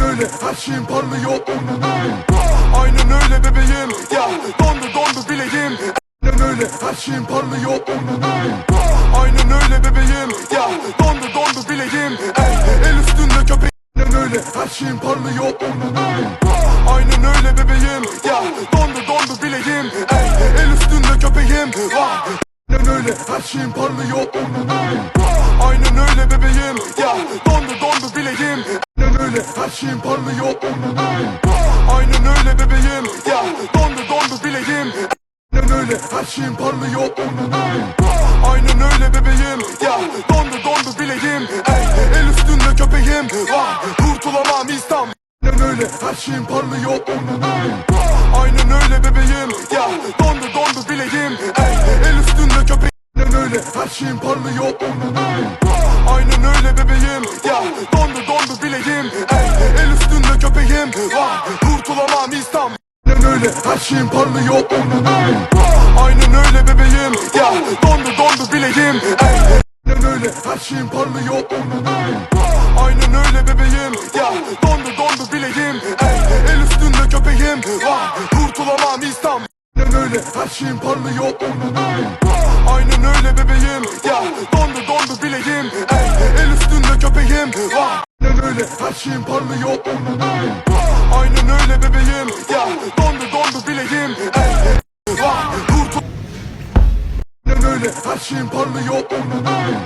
Aynen öyle her şeyim parlıyor Aynen öyle bebeğim Ya dondu dondu bileğim. Aynen öyle her şeyim parlıyor Aynen öyle bebeğim Ya dondu dondu bileğim. Ey el üstünde köpeğim Aynen öyle her şeyim parlıyor Aynen öyle bebeğim Ya dondu dondu bileğim. Ey el üstünde köpeğim Vah Aynen öyle her şeyim parlıyor Aynen öyle öyle her şeyim parlıyor Aynen öyle bebeğim. Ya dondu dondu bileğim. Aynen öyle her şeyim parlıyor Aynen öyle bebeğim. Ya dondu dondu bileğim. Ey el üstünde köpeğim. Vah kurtulamam İstanbul. Aynen öyle her şeyim parlıyor Aynen öyle bebeğim. Ya dondu dondu bileğim. Ey el üstünde köpeğim. Aynen öyle her şeyim parlıyor Aynen öyle bebeğim. Ya kurtulamam İstanbul Aynen öyle. Her şeyim parlıyor Aynen öyle bebeğim. Ya dondu dondu bileğim. Aynen öyle. Her şeyim parlıyor Aynen öyle bebeğim. Ya dondu dondu bileğim. El üstünde köpeğim. Vah kurtulamam İstanbul Aynen öyle. Her şeyim parlıyor Aynen öyle bebeğim. Ya dondu dondu bileğim. El üstünde köpeğim. Vah Aynen öyle. Her şeyim parlıyor ya Dondu dondu bileğim. Ey Vah Kurtul Öyle her şeyim parlıyor onu böyle